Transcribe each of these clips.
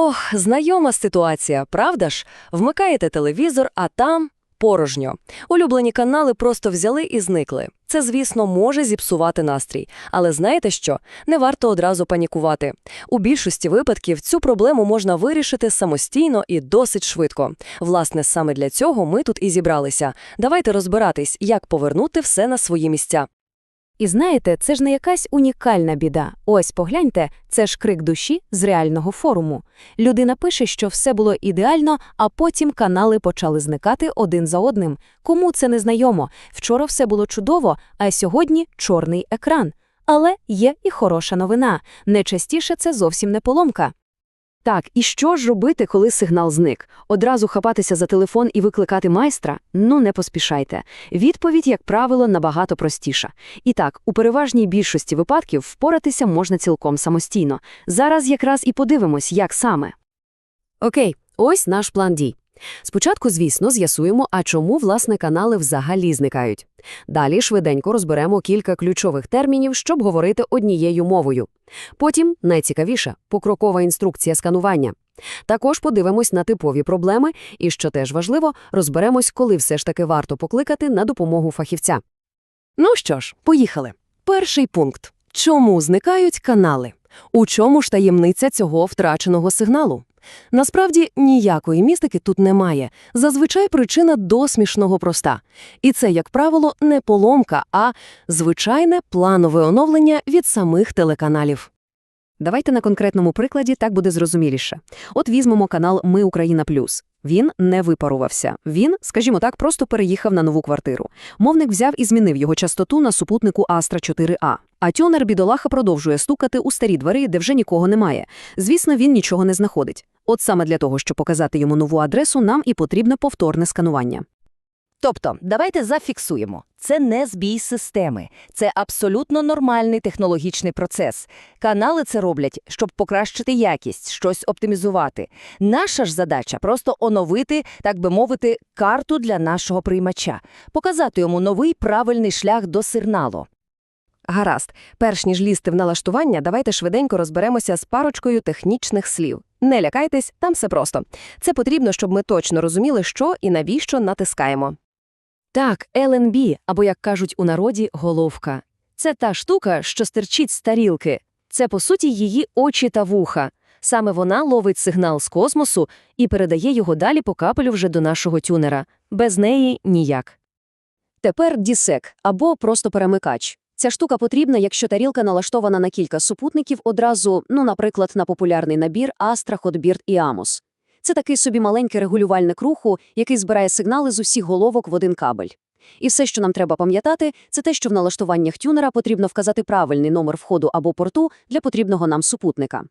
Ох, знайома ситуація, правда ж? Вмикаєте телевізор, а там порожньо. Улюблені канали просто взяли і зникли. Це, звісно, може зіпсувати настрій. Але знаєте що? Не варто одразу панікувати. У більшості випадків цю проблему можна вирішити самостійно і досить швидко. Власне, саме для цього ми тут і зібралися. Давайте розбиратись, як повернути все на свої місця. І знаєте, це ж не якась унікальна біда. Ось погляньте, це ж крик душі з реального форуму. Людина пише, що все було ідеально, а потім канали почали зникати один за одним. Кому це не знайомо? Вчора все було чудово, а сьогодні чорний екран. Але є і хороша новина. Найчастіше це зовсім не поломка. Так, і що ж робити, коли сигнал зник? Одразу хапатися за телефон і викликати майстра? Ну, не поспішайте. Відповідь, як правило, набагато простіша. І так, у переважній більшості випадків впоратися можна цілком самостійно. Зараз якраз і подивимось, як саме. Окей, ось наш план дій. Спочатку, звісно, з'ясуємо, а чому, власне, канали взагалі зникають. Далі швиденько розберемо кілька ключових термінів, щоб говорити однією мовою. Потім, найцікавіше, покрокова інструкція сканування. Також подивимось на типові проблеми і, що теж важливо, розберемось, коли все ж таки варто покликати на допомогу фахівця. Ну що ж, поїхали. Перший пункт. Чому зникають канали? У чому ж таємниця цього втраченого сигналу? Насправді ніякої містики тут немає. Зазвичай причина до смішного проста. І це, як правило, не поломка, а звичайне планове оновлення від самих телеканалів. Давайте на конкретному прикладі так буде зрозуміліше. От візьмемо канал Ми Україна Плюс. Він не випарувався. Він, скажімо так, просто переїхав на нову квартиру. Мовник взяв і змінив його частоту на супутнику Астра 4А. А тюнер бідолаха продовжує стукати у старі двері, де вже нікого немає. Звісно, він нічого не знаходить. От саме для того, щоб показати йому нову адресу, нам і потрібне повторне сканування. Тобто, давайте зафіксуємо. Це не збій системи, це абсолютно нормальний технологічний процес. Канали це роблять, щоб покращити якість, щось оптимізувати. Наша ж задача просто оновити, так би мовити, карту для нашого приймача, показати йому новий правильний шлях до сигналу. Гаразд, перш ніж лізти в налаштування, давайте швиденько розберемося з парочкою технічних слів. Не лякайтесь, там все просто. Це потрібно, щоб ми точно розуміли, що і навіщо натискаємо. Так, LNB, або, як кажуть у народі, головка. Це та штука, що стирчить з тарілки. Це, по суті, її очі та вуха. Саме вона ловить сигнал з космосу і передає його далі по капелю вже до нашого тюнера. Без неї ніяк. Тепер дісек або просто перемикач. Ця штука потрібна, якщо тарілка налаштована на кілька супутників одразу, ну, наприклад, на популярний набір Astra, Hotbird і Amos. Це такий собі маленький регулювальник руху, який збирає сигнали з усіх головок в один кабель. І все, що нам треба пам'ятати, це те, що в налаштуваннях тюнера потрібно вказати правильний номер входу або порту для потрібного нам супутника.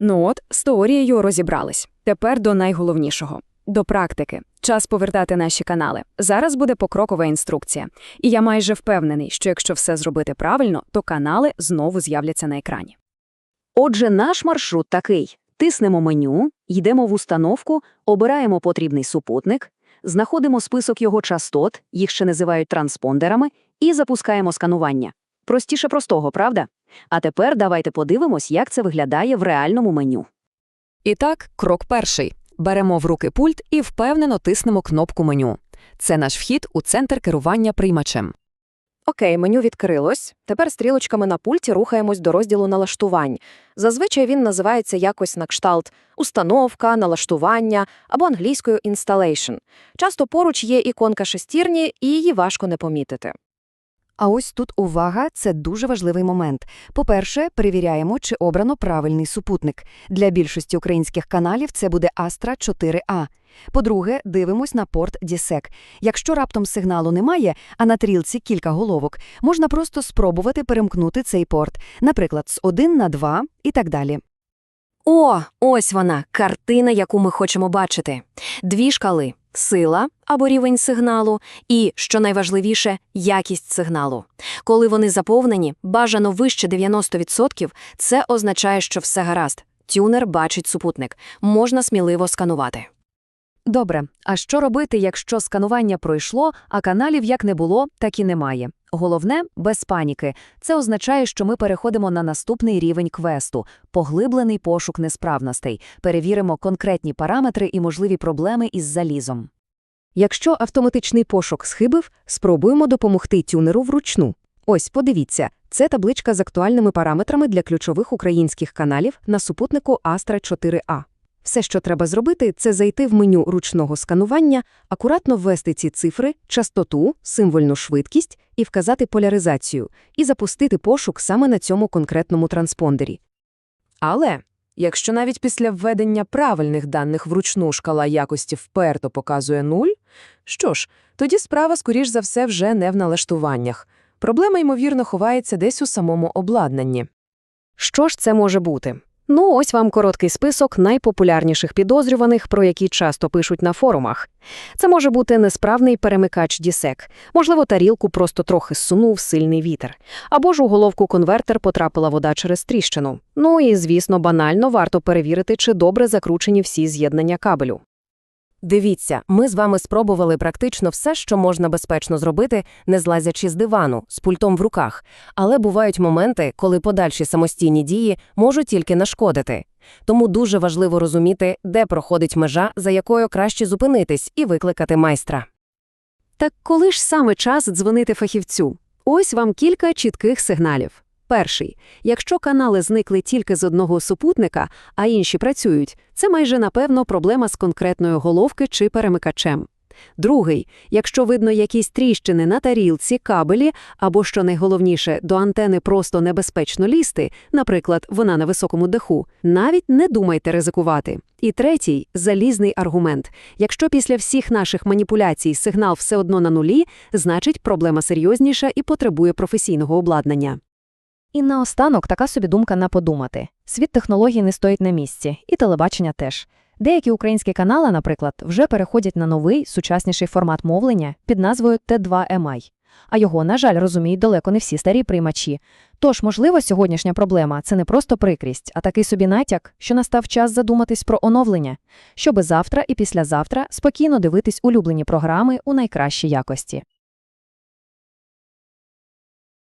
Ну от, з теорією розібрались. Тепер до найголовнішого. До практики. Час повертати наші канали. Зараз буде покрокова інструкція. І я майже впевнений, що якщо все зробити правильно, то канали знову з'являться на екрані. Отже, наш маршрут такий. Тиснемо меню, йдемо в установку, обираємо потрібний супутник, знаходимо список його частот, їх ще називають транспондерами, і запускаємо сканування. Простіше простого, правда? А тепер давайте подивимось, як це виглядає в реальному меню. І так, крок перший. Беремо в руки пульт і впевнено тиснемо кнопку меню. Це наш вхід у центр керування приймачем. Окей, меню відкрилось. Тепер стрілочками на пульті рухаємось до розділу налаштувань. Зазвичай він називається якось на кшталт установка, налаштування або англійською installation. Часто поруч є іконка шестірні, і її важко не помітити. А ось тут увага, це дуже важливий момент. По-перше, перевіряємо, чи обрано правильний супутник. Для більшості українських каналів це буде Astra 4A. По-друге, дивимось на порт DSEC. Якщо раптом сигналу немає, а на трілці кілька головок, можна просто спробувати перемкнути цей порт, наприклад, з 1 на 2 і так далі. О, ось вона, картина, яку ми хочемо бачити. Дві шкали – сила або рівень сигналу і, що найважливіше, якість сигналу. Коли вони заповнені, бажано вище 90%, це означає, що все гаразд. Тюнер бачить супутник. Можна сміливо сканувати. Добре, а що робити, якщо сканування пройшло, а каналів як не було, так і немає? Головне – без паніки. Це означає, що ми переходимо на наступний рівень квесту – поглиблений пошук несправностей. Перевіримо конкретні параметри і можливі проблеми із залізом. Якщо автоматичний пошук схибив, спробуємо допомогти тюнеру вручну. Ось, подивіться, це табличка з актуальними параметрами для ключових українських каналів на супутнику Astra 4A. Все, що треба зробити, це зайти в меню ручного сканування, акуратно ввести ці цифри, частоту, символьну швидкість і вказати поляризацію, і запустити пошук саме на цьому конкретному транспондері. Але якщо навіть після введення правильних даних вручну шкала якості вперто показує нуль, що ж, тоді справа, скоріш за все, вже не в налаштуваннях. Проблема, ймовірно, ховається десь у самому обладнанні. Що ж це може бути? Ну, ось вам короткий список найпопулярніших підозрюваних, про які часто пишуть на форумах. Це може бути несправний перемикач дісек, можливо, тарілку просто трохи сунув сильний вітер, або ж у головку конвертер потрапила вода через тріщину. Ну і, звісно, банально варто перевірити, чи добре закручені всі з'єднання кабелю. Дивіться, ми з вами спробували практично все, що можна безпечно зробити, не злазячи з дивану, з пультом в руках. Але бувають моменти, коли подальші самостійні дії можуть тільки нашкодити. Тому дуже важливо розуміти, де проходить межа, за якою краще зупинитись і викликати майстра. Так коли ж саме час дзвонити фахівцю? Ось вам кілька чітких сигналів. Перший. Якщо канали зникли тільки з одного супутника, а інші працюють, це майже напевно проблема з конкретної головки чи перемикачем. Другий. Якщо видно якісь тріщини на тарілці, кабелі, або, що найголовніше, до антени просто небезпечно лізти, наприклад, вона на високому даху, навіть не думайте ризикувати. І третій – залізний аргумент. Якщо після всіх наших маніпуляцій сигнал все одно на нулі, значить проблема серйозніша і потребує професійного обладнання. І наостанок така собі думка на подумати. Світ технологій не стоїть на місці, і телебачення теж. Деякі українські канали, наприклад, вже переходять на новий, сучасніший формат мовлення під назвою Т2MI. А його, на жаль, розуміють далеко не всі старі приймачі. Тож, можливо, сьогоднішня проблема – це не просто прикрість, а такий собі натяк, що настав час задуматись про оновлення, щоби завтра і післязавтра спокійно дивитись улюблені програми у найкращій якості.